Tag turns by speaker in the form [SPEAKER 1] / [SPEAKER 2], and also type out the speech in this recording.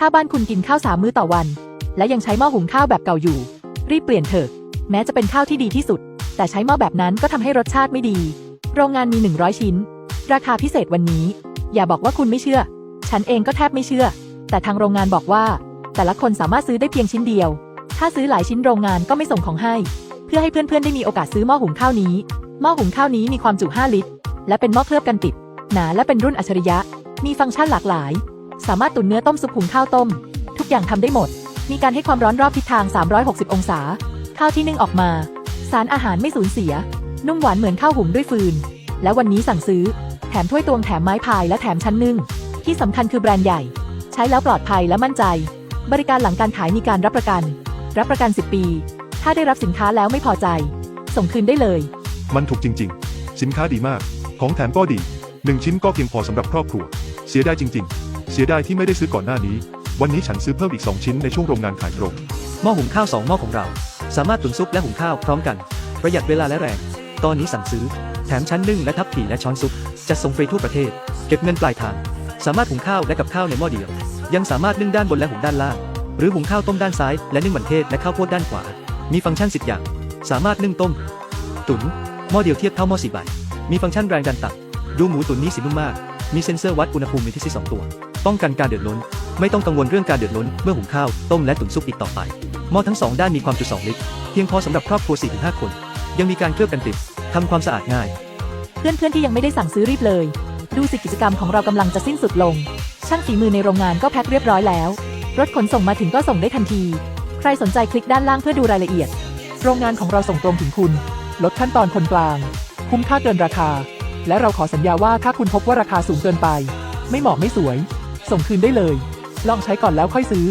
[SPEAKER 1] ถ้าบ้านคุณกินข้าวสามมื้อต่อวัน และยังใช้หม้อหุงข้าวแบบเก่าอยู่ รีบเปลี่ยนเถอะ แม้จะเป็นข้าวที่ดีที่สุด แต่ใช้หม้อแบบนั้นก็ทำให้รสชาติไม่ดี โรงงานมี 100 ชิ้น ราคาพิเศษวันนี้ อย่าบอกว่าคุณไม่เชื่อ ฉันเองก็แทบไม่เชื่อ แต่ทางโรงงานบอกว่า แต่ละคนสามารถซื้อได้เพียงชิ้นเดียว ถ้าซื้อหลายชิ้นโรงงานก็ไม่ส่งของให้ เพื่อให้เพื่อนๆได้มีโอกาสซื้อหม้อหุงข้าวนี้ หม้อหุงข้าวนี้มีความจุ 5 ลิตร และเป็นหม้อเคลือบกันติด หนาและเป็นรุ่นอัจฉริยะ มีฟังก์ชันหลากหลาย สามารถตุ๋นเนื้อต้มซุปหุงข้าวต้ม ทุกอย่างทำได้หมด มีการให้ความร้อนรอบทิศทาง 360 องศา ข้าวที่นึ่งออกมา สารอาหารไม่สูญเสีย นุ่มหวานเหมือนข้าวหุงด้วยฟืน และวันนี้สั่งซื้อ แถมถ้วยตวงแถมไม้พายและแถมชั้นนึ่ง ที่สำคัญคือแบรนด์ใหญ่ ใช้แล้วปลอดภัยและมั่นใจ บริการหลังการขายมีการรับประกัน รับประกัน 10 ปี ถ้าได้รับสินค้าแล้วไม่พอใจ ส่งคืนได้เลย
[SPEAKER 2] มันถูกจริง ๆ สินค้าดีมาก ของแถมก็ดีหนึ่งชิ้นก็เพียงพอสำหรับครอบครัว เสียดายจริง ๆ เสียดายที่ไม่ได้ซื้อก่อนหน้านี้ วันนี้ฉันซื้อเพิ่มอีก 2 ชิ้นในช่วงโรงงานขายตรง
[SPEAKER 3] หม้อหุงข้าวสองหม้อของเรา สามารถตุ๋นซุปและหุงข้าวพร้อมกัน ประหยัดเวลาและแรง ตอนนี้สั่งซื้อ แถมชั้นนึ่งและทัพผีและช้อนซุปจัดส่งฟรีทั่วประเทศ เก็บเงินปลายทาง สามารถหุงข้าวและกับข้าวในหม้อเดียว ยังสามารถนึ่งด้านบนและหุงด้านล่าง หรือหุงข้าวต้มด้านซ้าย และนึ่งมันเทศและข้าวโพดด้านขวา มีฟังก์ชันสิบอย่าง สามารถนึ่งต้ม ตุ๋นหม้อเดียวเทียบเท่าหม้อสี่ใบ มีฟังก์ชันแรงดันต่ำดูหมูตุ๋นนี้สีนุ่มมาก มีเซ็นเซอร์วัดอุณหภูมิมีที่สองตัว ป้องกันการเดือดล้นไม่ต้องกังวลเรื่องการเดือดล้นเมื่อหุงข้าว ต้มและตุ๋นซุปอีกต่อไป หม้อทั้งสองด้านมีความจุ 2 ลิตร เพียงพอสำหรับครอบครัว 4-5 คน ยังมีการเคลือบกันติดทำความสะอาดง่าย
[SPEAKER 1] เพื่อนๆที่ยังไม่ได้สั่งซื้อรีบเลย ดูสิกิจกรรมของเรากำลังจะสิ้นสุดลง ช่างฝีมือในโรงงานก็แพ็คเรียบร้อยแล้ว รถขนส่งมาถึงก็ส่งได้ทันที ใครสนใจคลิกด้านล่างเพื่อดูรายละเอียด
[SPEAKER 4] โรงงานของเราส่งตรงถึงคุณ ลดขั้นตอนคนกลาง คุ้มค่าเกินราคา และเราขอสัญญาว่าถ้าคุณพบว่าราคาสูงเกินไป ไม่เหมาะไม่สวย ส่งคืนได้เลย ลองใช้ก่อนแล้วค่อยซื้อ